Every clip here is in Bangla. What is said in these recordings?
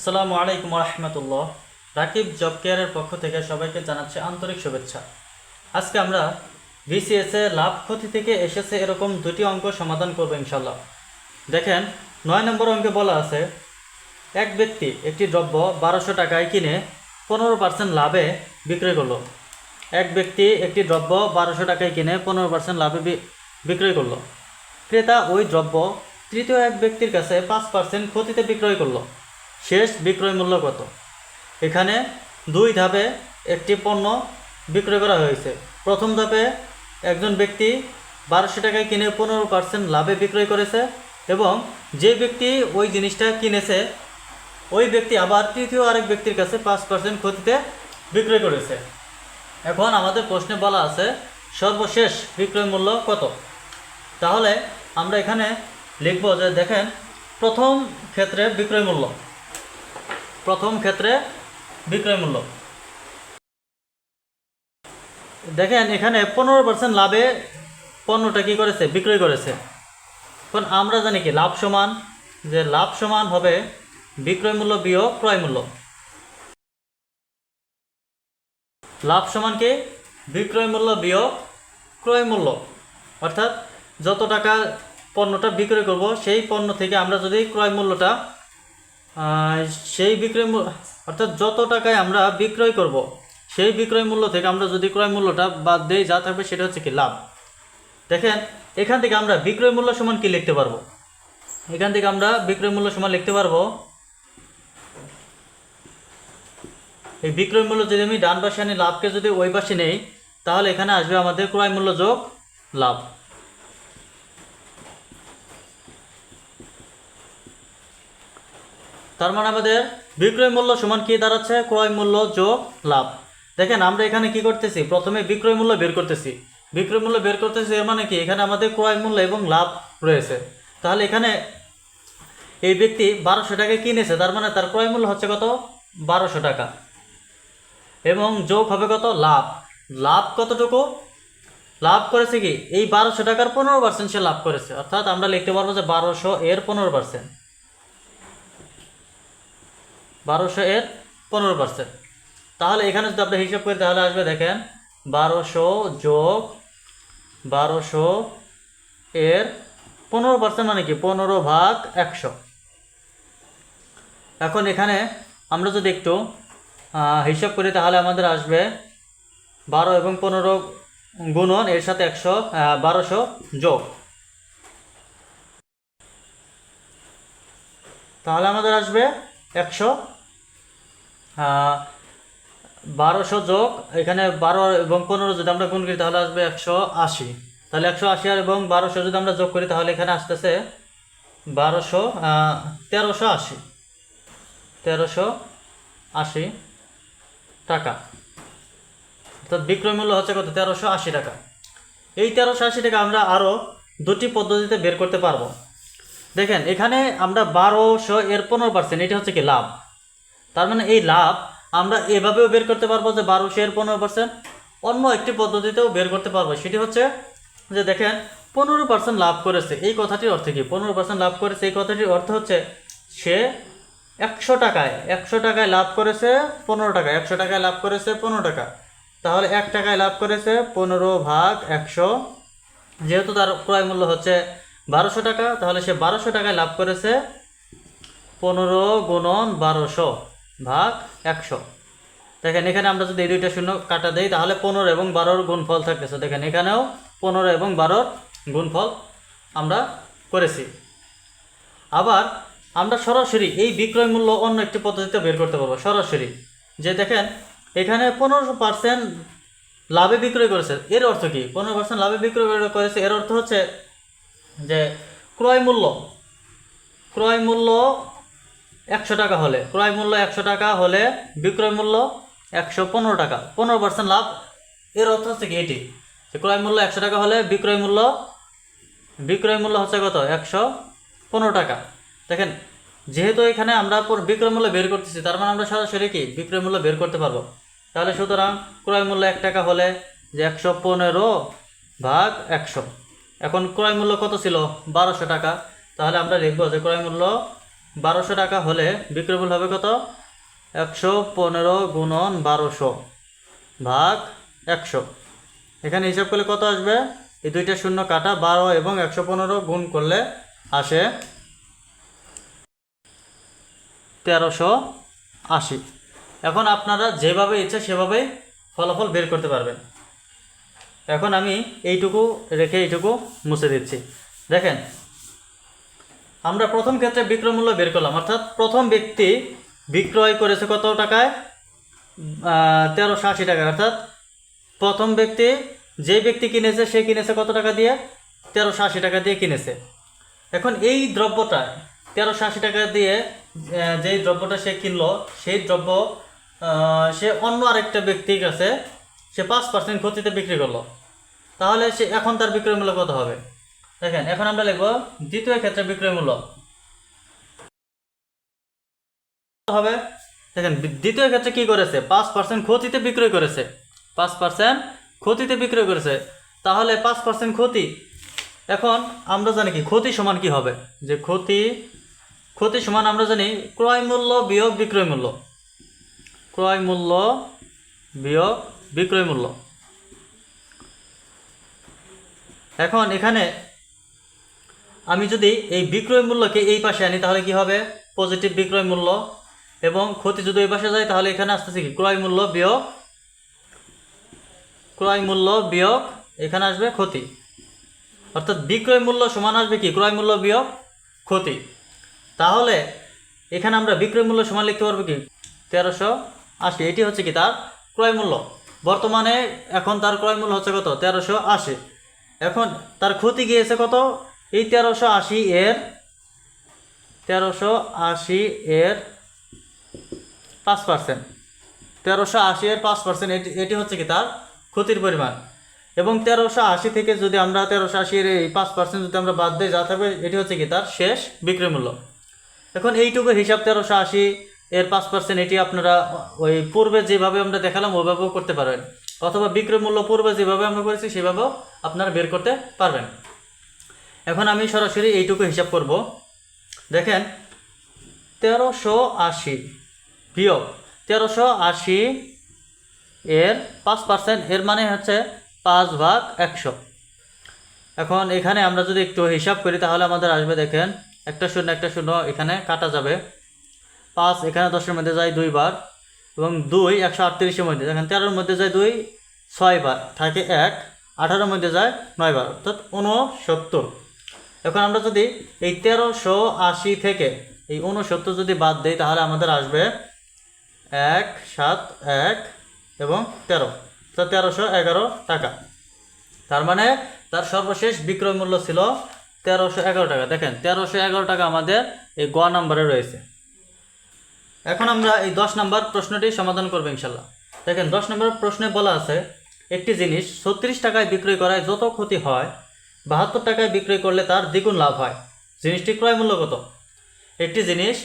আসসালামু আলাইকুম রহমতুল্লাহ রাকিব জব কেয়ারের পক্ষ থেকে সবাইকে জানাচ্ছে আন্তরিক শুভেচ্ছা। আজকে আমরা বিসিএস এ লাভ ক্ষতি থেকে এসেছে এরকম দুটি অঙ্ক সমাধান করব ইনশাল্লাহ দেখেন, নয় নম্বর অঙ্কে বলা আছে, এক ব্যক্তি একটি দ্রব্য বারোশো টাকায় কিনে পনেরো পার্সেন্ট লাভে বিক্রয় করল। এক ব্যক্তি একটি দ্রব্য বারোশো টাকায় কিনে পনেরো পার্সেন্ট লাভে বিক্রয় করল। ক্রেতা ওই দ্রব্য তৃতীয় এক ব্যক্তির কাছে পাঁচ পার্সেন্ট ক্ষতিতে বিক্রয় করল। শেষ বিক্রয় মূল্য কত? এখানে দুই ধাপে একটি পণ্য বিক্রয় করা হয়েছে। প্রথম ধাপে একজন ব্যক্তি বারোশো টাকায় কিনে পনেরো পার্সেন্ট লাভে বিক্রয় করেছে এবং যে ব্যক্তি ওই জিনিসটা কিনেছে, ওই ব্যক্তি আবার তৃতীয় আরেক ব্যক্তির কাছে পাঁচ পার্সেন্ট ক্ষতিতে বিক্রয় করেছে। এখন আমাদের প্রশ্নে বলা আছে, সর্বশেষ বিক্রয় মূল্য কত? তাহলে আমরা এখানে লিখব যে দেখেন, প্রথম ক্ষেত্রে বিক্রয় মূল্য। প্রথম ক্ষেত্রে বিক্রয় মূল্য। দেখেন, এখানে পনেরো পার্সেন্ট লাভে পণ্যটা কি করেছে? বিক্রয় করেছে। এখন আমরা জানি কি, লাভ সমান, যে লাভ সমান হবে বিক্রয় মূল্য, বিয়োগ ক্রয় মূল্য। লাভ সমান কি? বিক্রয় মূল্য, বিয়োগ ক্রয় মূল্য। অর্থাৎ যত টাকা পণ্যটা বিক্রয় করব, সেই পণ্য থেকে আমরা যদি ক্রয় মূল্যটা সেই বিক্রয় মূল্য, অর্থাৎ যত টাকায় আমরা বিক্রয় করব, সেই বিক্রয় মূল্য থেকে আমরা যদি ক্রয় মূল্যটা বাদ দেই, যা থাকবে সেটা হচ্ছে কি লাভ। দেখেন, এখান থেকে আমরা বিক্রয় মূল্য সমান কি লিখতে পারব? এখান থেকে আমরা বিক্রয় মূল্য সমান লিখতে পারব, এই বিক্রয় মূল্য যদি আমি ডান পাশে আনি, লাভকে যদি ওই পাশে নেই, তাহলে এখানে আসবে আমাদের ক্রয় মূল্য যোগ লাভ। তার মানে আমাদের বিক্রয় মূল্য সমান কি দাঁড়াচ্ছে? ক্রয় মূল্য যোগ লাভ। দেখেন, আমরা এখানে কি করতেছি? প্রথমে বিক্রয় মূল্য বের করতেছি। বিক্রয় মূল্য বের করতেছি এর মানে কি? এখানে আমাদের ক্রয় মূল্য এবং লাভ রয়েছে। তাহলে এখানে এই ব্যক্তি বারোশো টাকায় কিনেছে, তার মানে তার ক্রয় মূল্য হচ্ছে কত? বারোশো টাকা। এবং যোগ হবে কত? লাভ। লাভ কতটুকু? লাভ করেছে কি? এই বারোশো টাকার পনেরো পার্সেন্ট সে লাভ করেছে। অর্থাৎ আমরা লিখতে পারব যে বারোশো এর পনেরো পার্সেন্ট বারোশো এর পনেরো পার্সেন্ট তাহলে এখানে যদি আপনি হিসাব করি, তাহলে আসবে দেখেন, বারোশো যোগ বারোশো এর পনেরো পার্সেন্ট মানে কি? পনেরো ভাগ একশো। এখন এখানে আমরা যদি একটু হিসাব করি, তাহলে আমাদের আসবে বারো এবং পনেরো গুণন, এর সাথে একশো বারোশো যোগ। তাহলে আমাদের আসবে একশো বারোশো যোগ, এখানে বারো এবং পনেরো যদি আমরা গুণ করি তাহলে আসবে একশো আশি। তাহলে একশো আশি আর এবং বারোশো যদি আমরা যোগ করি তাহলে এখানে আসতেছে বারোশো তেরোশো আশি। তেরোশো আশি টাকা। অর্থাৎ বিক্রয় মূল্য হচ্ছে কত? তেরোশো আশি টাকা। এই তেরোশো আশি টাকা আমরা আরও দুটি পদ্ধতিতে বের করতে পারব। দেখেন, এখানে আমরা বারোশো এর পনেরো পার্সেন্ট এটা হচ্ছে কি লাভ। তার মানে এই লাভ আমরা এভাবেও বের করতে পারব যে বারোশো এর পনেরো পার্সেন্ট অন্য একটি পদ্ধতিতেও বের করতে পারব। সেটি হচ্ছে যে দেখেন, পনেরো পার্সেন্ট লাভ করেছে, এই কথাটির অর্থ কি? পনেরো পার্সেন্ট লাভ করেছে, এই কথাটির অর্থ হচ্ছে সে একশো টাকায় একশো টাকায় লাভ করেছে পনেরো টাকা, একশো টাকায় লাভ করেছে পনেরো টাকা। তাহলে এক টাকায় লাভ করেছে পনেরো ভাগ একশো, যেহেতু তার ক্রয় মূল্য হচ্ছে বারোশো টাকা, তাহলে সে বারোশো টাকায় লাভ করেছে পনেরো গুণন বারোশো ভাগ একশো। দেখেন, এখানে আমরা যদি এই দুইটা শূন্য কাটা দেই, তাহলে পনেরো এবং বারোর গুণফল থাকতেছে। দেখেন, এখানেও পনেরো এবং বারোর গুণফল আমরা করেছি। আবার আমরা সরাসরি এই বিক্রয় মূল্য অন্য একটি পদ্ধতিতে বের করতে পারব, সরাসরি। যে দেখেন, এখানে পনেরো পার্সেন্ট লাভে বিক্রয় করেছে। এর অর্থ কি? পনেরো পার্সেন্ট লাভে বিক্রয় করেছে, এর অর্থ হচ্ছে যে ক্রয় মূল্য। ক্রয় মূল্য একশো টাকা হলে, ক্রয় মূল্য একশো টাকা হলে বিক্রয় মূল্য একশো পনেরো টাকা। পনেরো পার্সেন্ট লাভ, এর অর্থ হচ্ছে কি এটি? যে ক্রয় মূল্য একশো টাকা হলে বিক্রয় মূল্য বিক্রয় মূল্য হচ্ছে কত? একশো পনেরো টাকা। দেখেন, যেহেতু এখানে আমরা বিক্রয় মূল্য বের করতেছি, তার মানে আমরা সরাসরি কি? বিক্রয় মূল্য বের করতে পারব। তাহলে সুতরাং ক্রয় মূল্য এক টাকা হলে যে একশো পনেরো ভাগ একশো। এখন ক্রয় মূল্য কত ছিল? বারোশো টাকা। তাহলে আমরা লিখব যে ক্রয় মূল্য বারোশো টাকা হলে বিক্রয় মূল্য হবে কত? একশো পনেরো গুণন বারোশো ভাগ একশো। এখানে হিসাব করলে কত আসবে? এই দুইটা শূন্য কাটা বারো এবং একশো পনেরো গুণ করলে আসে তেরোশো আশি। এখন আপনারা যেভাবে ইচ্ছা সেভাবেই ফলাফল বের করতে পারবেন। এখন আমি এইটুকু রেখে এইটুকু মুছে দিচ্ছি। দেখেন, আমরা প্রথম ক্ষেত্রে বিক্রয় মূল্য বের করলাম। অর্থাৎ প্রথম ব্যক্তি বিক্রয় করেছে কত টাকায়? তেরোশো আশি টাকা অর্থাৎ প্রথম ব্যক্তি যে ব্যক্তি কিনেছে, সে কিনেছে কত টাকা দিয়ে? তেরোশো আশি টাকা দিয়ে কিনেছে। এখন এই দ্রব্যটা, তেরোশো আশি টাকা দিয়ে যেই দ্রব্যটা সে কিনলো, সেই দ্রব্য সে অন্য আরেকটা ব্যক্তির কাছে সে পাঁচ পার্সেন্ট ক্ষতিতে বিক্রি করল। তাহলে সে এখন তার বিক্রয় মূল্য কত হবে? দেখেন, এখন আমরা লিখব দ্বিতীয় ক্ষেত্রে বিক্রয় মূল্য। হবে? দেখেন দ্বিতীয় ক্ষেত্রে কি করেছে? পাঁচ পার্সেন্ট ক্ষতিতে বিক্রয় করেছে। পাঁচ পার্সেন্ট ক্ষতিতে বিক্রয় করেছে। তাহলে পাঁচ পার্সেন্ট ক্ষতি। এখন আমরা জানি কি, ক্ষতি সমান কি হবে? যে ক্ষতি ক্ষতি সমান আমরা জানি ক্রয় মূল্য বিয়োগ বিক্রয় মূল্য। ক্রয় মূল্য বিয়োগ বিক্রয় মূল্য। এখন এখানে আমি যদি এই বিক্রয় মূল্যকে এই পাশে আনি, তাহলে কি হবে? পজিটিভ বিক্রয় মূল্য। এবং ক্ষতি যদি এই পাশে যায়, তাহলে এখানে আসতেছে কি? ক্রয় মূল্য বিয়োগ, ক্রয় মূল্য বিয়োগ, এখানে আসবে ক্ষতি। অর্থাৎ বিক্রয় মূল্য সমান আসবে কি? ক্রয় মূল্য বিয়োগ, ক্ষতি। তাহলে এখানে আমরা বিক্রয় মূল্য সমান লিখতে পারব কি? তেরোশো আশি। এটি হচ্ছে কি তার ক্রয় মূল্য? বর্তমানে এখন তার ক্রয় মূল্য হচ্ছে কত? তেরোশো আশি। এখন তার ক্ষতি গিয়েছে কত? এই তেরোশো আশি এর, তেরোশো আশি এর পাঁচ পার্সেন্ট তেরোশো আশি এর পাঁচ পার্সেন্ট এটি এটি হচ্ছে কি তার ক্ষতির পরিমাণ। এবং তেরোশো আশি থেকে যদি আমরা তেরোশো আশি এর এই পাঁচ পার্সেন্ট যদি আমরা বাদ দিই, যা থাকবে, এটি হচ্ছে কি তার শেষ বিক্রয় মূল্য। এখন এইটুকু হিসাব তেরোশো আশি এর পাঁচ পার্সেন্ট এটি আপনারা ওই পূর্বে যেভাবে আমরা দেখালাম, ওইভাবেও করতে পারবেন। অথবা বিক্রয় মূল্য পূর্বে যেভাবে আমরা করেছি, সেভাবেও আপনারা বের করতে পারবেন। এখন আমি সরাসরি এইটুকু হিসাব করব। দেখেন, তেরোশো আশি, বিয়োগ তেরোশো আশি এর পাঁচ পার্সেন্ট এর মানে হচ্ছে পাঁচ ভাগ একশো। এখন এখানে আমরা যদি একটু হিসাব করি, তাহলে আমাদের আসবে দেখেন, একটা শূন্য একটা শূন্য, এখানে কাটা যাবে। পাঁচ, এখানে দশের মধ্যে যায় দুইবার এবং দুই একশো আটত্রিশের মধ্যে দেখেন তেরোর মধ্যে যায় দুই, ছয়বার, থাকে এক, আঠারোর মধ্যে যায় নয়বার, অর্থাৎ ঊনসত্তর। এখন আমরা যদি এই তেরোশো আশি থেকে এই ঊনসত্তর যদি বাদ দেই, তাহলে আমাদের আসবে এক, সাত, এক এবং তেরো। তো তেরোশো এগারো টাকা। তার মানে তার সর্বশেষ বিক্রয় মূল্য ছিল তেরোশো এগারো টাকা। দেখেন, তেরোশো এগারো টাকা আমাদের এই গ নাম্বারে রয়েছে। এখন আমরা এই দশ নম্বর প্রশ্নটি সমাধান করব ইনশাল্লাহ দেখেন, দশ নম্বর প্রশ্নে বলা আছে, একটি জিনিস ছত্রিশ টাকায় বিক্রয় করায় যত ক্ষতি হয়, বাহাত্তর টাকায় বিক্রয় করলে তার দ্বিগুণ লাভ হয়। জিনিসটি ক্রয় মূল্য কত? একটি জিনিস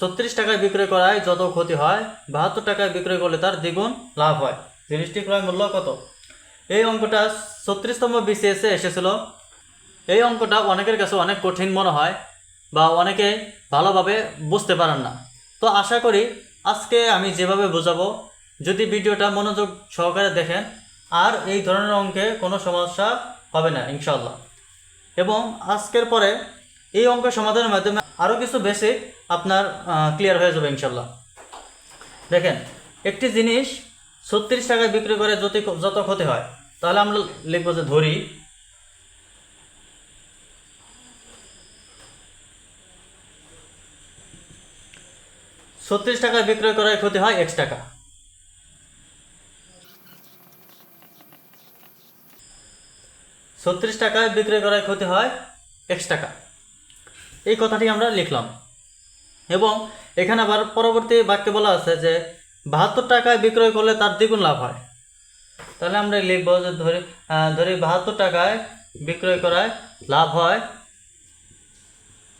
ছত্রিশ টাকায় বিক্রয় করায় যত ক্ষতি হয়, বাহাত্তর টাকায় বিক্রয় করলে তার দ্বিগুণ লাভ হয়। জিনিসটি ক্রয় মূল্য কত? এই অঙ্কটা ছত্রিশতম বিসিএসে এসেছিল। এই অঙ্কটা অনেকের কাছে অনেক কঠিন মনে হয় বা অনেকে ভালোভাবে বুঝতে পারেন না। তো আশা করি আজকে আমি যেভাবে বোঝাবো, যদি ভিডিওটা মনোযোগ সহকারে দেখেন, আর এই ধরনের অঙ্কে কোনো সমস্যা হবে না ইনশাল্লাহ এবং আজকের পরে এই অঙ্ক সমাধানের মাধ্যমে আরও কিছু বেশি আপনার ক্লিয়ার হয়ে যাবে ইনশাল্লাহ দেখেন, একটি জিনিস ছত্রিশ টাকায় বিক্রি করে যত যত ক্ষতি হয়, তাহলে আমরা লিখব যে ধরি ছত্রিশ টাকায় বিক্রয় করায় ক্ষতি হয় এক্স টাকা। ছত্রিশ টাকায় বিক্রয় করায় ক্ষতি হয় এক্স টাকা। এই কথাটি আমরা লিখলাম। এবং এখানে আবার পরবর্তী বাক্যে বলা আছে যে, বাহাত্তর টাকায় বিক্রয় করলে তার দ্বিগুণ লাভ হয়। তাহলে আমরা লিখব যে ধরি ধরি বাহাত্তর টাকায় বিক্রয় করায় লাভ হয়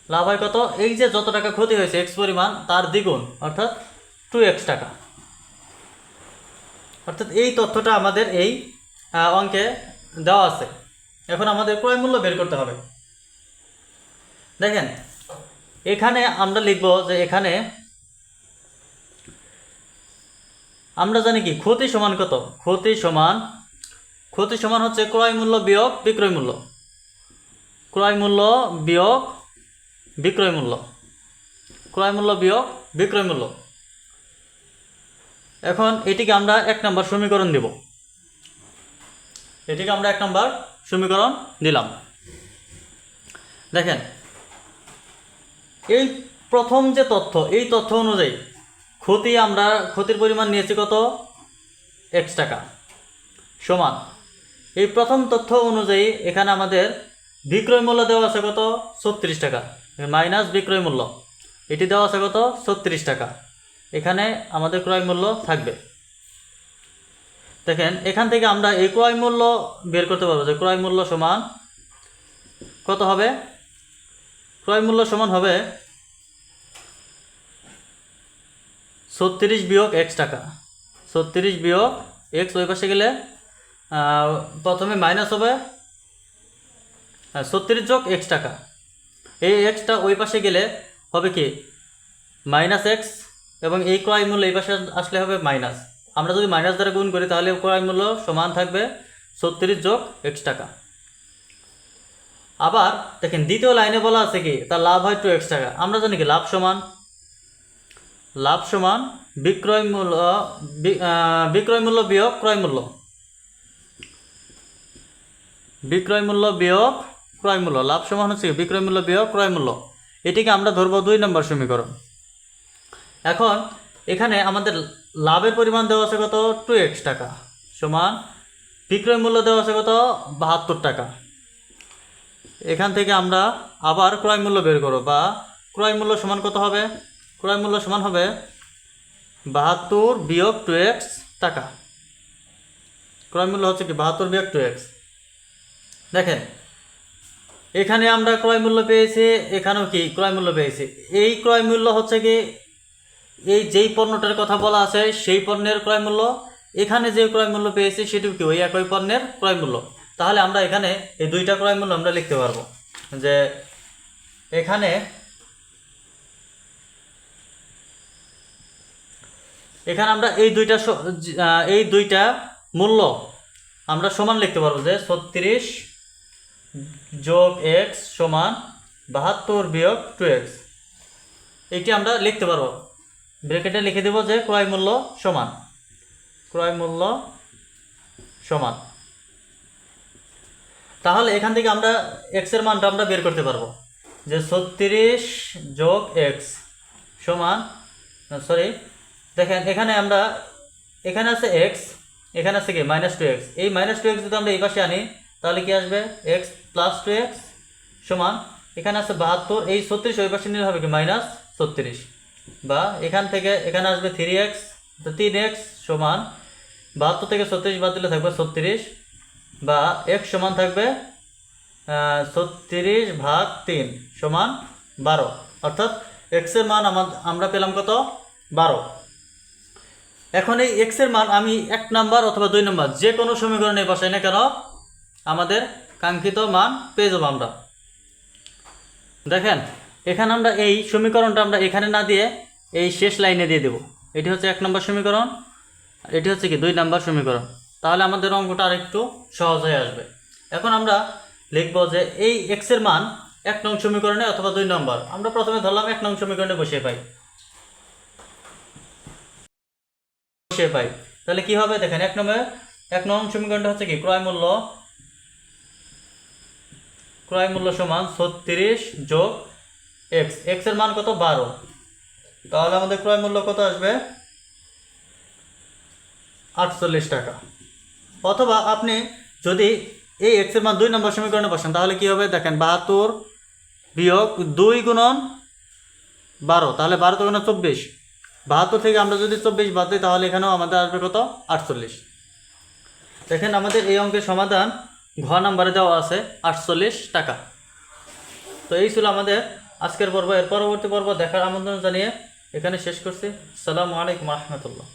লাভ হয় কত? এই যে যত টাকা ক্ষতি হয়েছে এক্স পরিমাণ, তার দ্বিগুণ, অর্থাৎ টু এক্স টাকা। অর্থাৎ এই তথ্যটা আমাদের এই অঙ্কে দেওয়া আছে। এখন আমাদের ক্রয় মূল্য বের করতে হবে। দেখেন, এখানে আমরা লিখব যে এখানে আমরা জানি কি? ক্ষতি সমান কত? ক্ষতি সমান ক্ষতি সমান হচ্ছে ক্রয় মূল্য বিয়োগ বিক্রয় মূল্য। ক্রয় মূল্য বিয়োগ বিক্রয় মূল্য ক্রয় মূল্য বিয়োগ বিক্রয় মূল্য এখন এটিকে আমরা এক নম্বর সমীকরণ দেব। এটিকে আমরা এক নম্বর সমীকরণ দিলাম। দেখেন, এই প্রথম যে তথ্য, এই তথ্য অনুযায়ী ক্ষতি আমরা, ক্ষতির পরিমাণ নিয়েছি কত? এক্স টাকা সমান। এই প্রথম তথ্য অনুযায়ী এখানে আমাদের বিক্রয় মূল্য দেওয়া আছে কত? ছত্রিশ টাকা। মাইনাস বিক্রয় মূল্য। এটি দেওয়া আছে কত? ছত্রিশ টাকা। এখানে আমাদের ক্রয় মূল্য থাকবে। দেখেন, এখান থেকে আমরা এই ক্রয় মূল্য বের করতে পারব যে ক্রয় মূল্য সমান কত হবে? ক্রয় মূল্য সমান হবে ছত্রিশ বিয়োগ এক্স টাকা। ছত্রিশ বিয়োগ এক্স, ওই পাশে গেলে প্রথমে মাইনাস হবে ছত্রিশ যোগ এক্স টাকা। এই এক্সটা ওই পাশে গেলে হবে কি? মাইনাস এক্স এবং এই ক্রয় মূল্য এই পাশে আসলে হবে মাইনাস আমরা যদি মাইনাস দ্বারা গুণ করি তাহলে ক্রয় মূল্য সমান থাকবে ছত্রিশ যোগ এক্স টাকা। আবার দেখেন দ্বিতীয় লাইনে বলা আছে কি? তার লাভ হয় টু এক্স টাকা। আমরা জানি কি? লাভ সমান লাভ সমান বিক্রয় মূল্য বিক্রয় মূল্য বিয়োগ ক্রয় মূল্য। বিক্রয় মূল্য বিয়োগ ক্রয় মূল্য লাভ সমান হচ্ছে কি? বিক্রয় মূল্য বিয়োগ ক্রয় মূল্য। এটিকে আমরা ধরবো দুই নম্বর সমীকরণ। এখন, এখানে আমাদের লাভের পরিমাণ দেওয়া আছে কত? টু এক্স টাকা সমান বিক্রয় মূল্য দেওয়া আছে কত? বাহাত্তর টাকা। এখান থেকে আমরা আবার ক্রয় মূল্য বের করো বা ক্রয় মূল্য সমান কত হবে? ক্রয় মূল্য সমান হবে বাহাত্তর বিয়োগ টু এক্স টাকা। ক্রয় মূল্য হচ্ছে কি? বাহাত্তর বিয়োগ টু এক্স দেখেন এখানে আমরা ক্রয় মূল্য পেয়েছি, এখানেও কি ক্রয় মূল্য পেয়েছি? এই ক্রয় মূল্য হচ্ছে কি, এই যেই পণ্যটার কথা বলা আছে, সেই পণ্যের ক্রয় মূল্য, এখানে যে ক্রয় মূল্য পেয়েছি সেটিও কি ওই একই পণ্যের ক্রয় মূল্য? তাহলে আমরা এখানে এই দুইটা ক্রয় মূল্য আমরা লিখতে পারব। যে এখানে এখানে আমরা এই দুইটা এই দুইটা মূল্য আমরা সমান লিখতে পারব যে ছত্রিশ যোগ এক্স সমান বাহাত্তর বিয়োগ টু এক্স এটি আমরা লিখতে পারব। ব্রেকেটে লিখে দেব যে ক্রয় মূল্য সমান। ক্রয় মূল্য সমান। তাহলে এখান থেকে আমরা এক্সের মানটা আমরা বের করতে পারব। যে ছত্রিশ যোগ এক্স সমান সরি দেখেন এখানে আমরা, এখানে আছে এক্স এখানে আছে কি? মাইনাস টু এক্স এই মাইনাস টু এক্স যদি আমরা এই পাশে আনি তাহলে কি আসবে? এক্স প্লাস টু এক্স সমান, এখানে আছে বাহাত্তর, এই ছত্রিশ ওই পাশে নিলে হবে কি? মাইনাস ছত্রিশ। বা এখান থেকে, এখানে আসবে থ্রি এক্স তো তিন এক্স সমান, বাহাত্তর থেকে ছত্রিশ বাদ দিলে থাকবে ছত্রিশ, বা এক্স সমান থাকবে ছত্রিশ ভাগ তিন সমান বারো। অর্থাৎ এক্সের মান আমার- আমরা পেলাম কত? বারো। এখন এই এক্সের মান আমি এক নাম্বার অথবা দুই নাম্বার যে কোনো সমীকরণে বসাই না কেন আমাদের কাঙ্ক্ষিত মান পেয়ে যাব আমরা। দেখেন, এখানে আমরা এই সমীকরণটা আমরা এখানে না দিয়ে এই শেষ লাইনে দিয়ে দেব। এটি হচ্ছে এক নম্বর সমীকরণ এটি হচ্ছে কি, দুই নাম্বার সমীকরণ। তাহলে আমাদের অঙ্কটা আর একটু সহজ হয়ে আসবে। এখন আমরা লিখব যে এই এক্সের মান এক নং সমীকরণে অথবা দুই নম্বর। আমরা প্রথমে ধরলাম এক নং সমীকরণে বসিয়ে পাই। বসিয়ে পাই। তাহলে কি হবে? দেখেন, এক নম্বর এক নং সমীকরণটা হচ্ছে কি, ক্রয় মূল্য ক্রয় মূল্য সমান ছত্রিশ যোগ এক্স এক্সের মান কত? বারো। তাহলে আমাদের ক্রয় মূল্য কত আসবে? আটচল্লিশ টাকা। অথবা আপনি যদি এই এক্সের মান দুই নম্বর সমীকরণে বসেন, তাহলে কি হবে? দেখেন, বাহাত্তর বিয়োগ দুই গুণন বারো। তাহলে বারো তো চব্বিশ। বাহাত্তর থেকে আমরা যদি চব্বিশ বাদ দিই, তাহলে এখানেও আমাদের আসবে কত? আটচল্লিশ। দেখেন, আমাদের এই অঙ্কের সমাধান ঘ নাম্বারে দেওয়া আছে আটচল্লিশ টাকা। তো এই ছিল আমাদের আজকের পর্ব। এর পরবর্তী পর্ব দেখার আমন্ত্রণ জানিয়ে এখানে শেষ করছি। সালামু আলাইকুম রহমতুল্লাহ